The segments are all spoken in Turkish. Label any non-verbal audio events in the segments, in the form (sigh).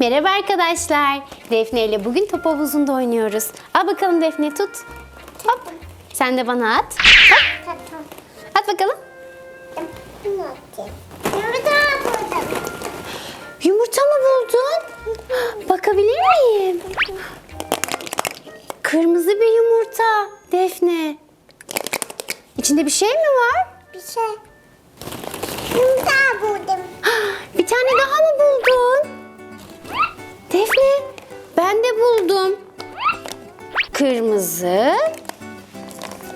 Merhaba arkadaşlar. Defne ile bugün top havuzunda oynuyoruz. Al bakalım Defne tut. Hop. Sen de bana at. Hop. At bakalım. Yumurta mı buldun? Bakabilir miyim? Kırmızı bir yumurta Defne. İçinde bir şey mi var? Bir şey. Burada buldum. Kırmızı,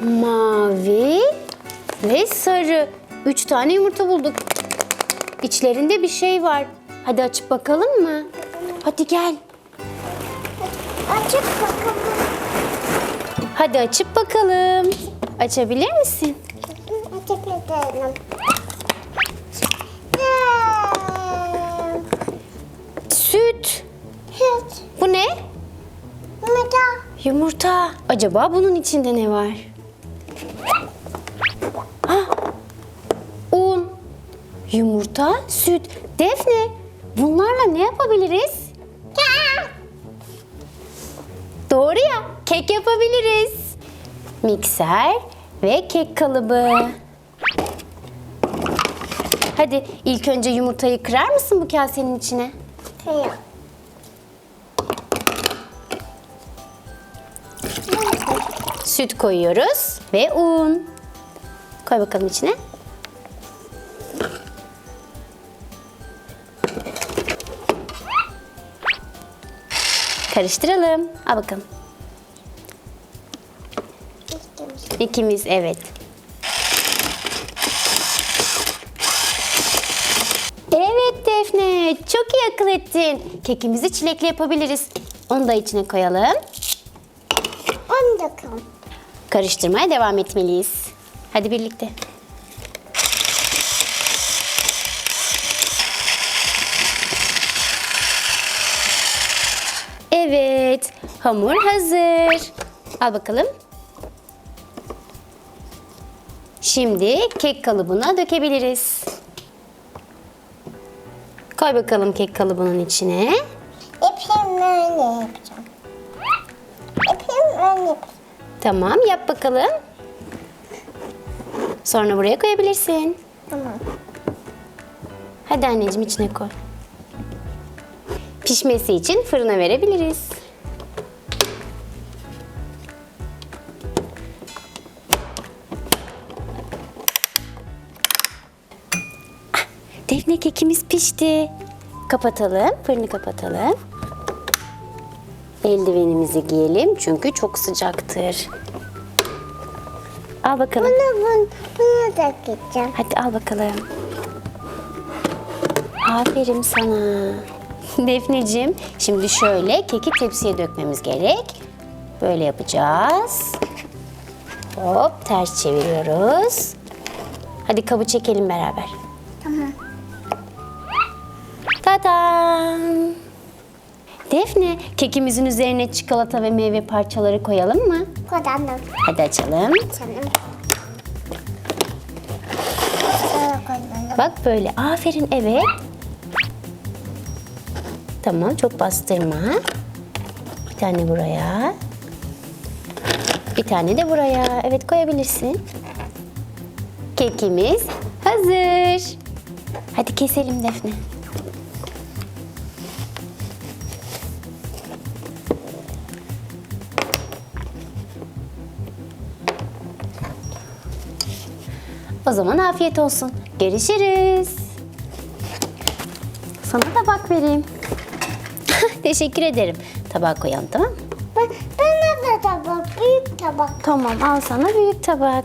mavi ve sarı. Üç tane yumurta bulduk. İçlerinde bir şey var. Hadi açıp bakalım mı? Hadi gel. Açıp bakalım. Hadi açıp bakalım. Açabilir misin? Açıp bakalım. Süt. Hiç. Bu ne? Burada. Yumurta. Acaba bunun içinde ne var? Ah, un, yumurta, süt. Defne, bunlarla ne yapabiliriz? Doğru ya, kek yapabiliriz. Mikser ve kek kalıbı. Hadi ilk önce yumurtayı kırar mısın bu kasenin içine? Kıyım. Süt koyuyoruz ve un. Koy bakalım içine. Karıştıralım. Al bakalım. İkimiz evet. Evet Defne, çok iyi akıl ettin. Kekimizi çilekli yapabiliriz. Onu da içine koyalım. Onu da koy. Karıştırmaya devam etmeliyiz. Hadi birlikte. Evet, hamur hazır. Al bakalım. Şimdi kek kalıbına dökebiliriz. Koy bakalım kek kalıbının içine. İpim öyle yapacağım. İpim öyle yapacağım. Tamam, yap bakalım. Sonra buraya koyabilirsin. Tamam. Hadi anneciğim içine koy. Pişmesi için fırına verebiliriz. Ah, Defne kekimiz pişti. Kapatalım, fırını kapatalım. Eldivenimizi giyelim çünkü çok sıcaktır. Al bakalım. Bunu, bunu, bunu da gideceğim. Hadi al bakalım. Aferin sana. (laughs) Defneciğim, şimdi şöyle keki tepsiye dökmemiz gerek. Böyle yapacağız. Hop, ters çeviriyoruz. Hadi kabı çekelim beraber. Tamam. Tadam! Defne, kekimizin üzerine çikolata ve meyve parçaları koyalım mı? Kodandım. Hadi açalım. Koydum. Bak böyle. Aferin evet. Tamam çok bastırma. Bir tane buraya. Bir tane de buraya. Evet koyabilirsin. Kekimiz hazır. Hadi keselim Defne. O zaman afiyet olsun. Görüşürüz. Sana tabak vereyim. (laughs) Teşekkür ederim. Tabağa koyalım tamam mı? Ben, bana da tabak, büyük tabak. Tamam al sana büyük tabak.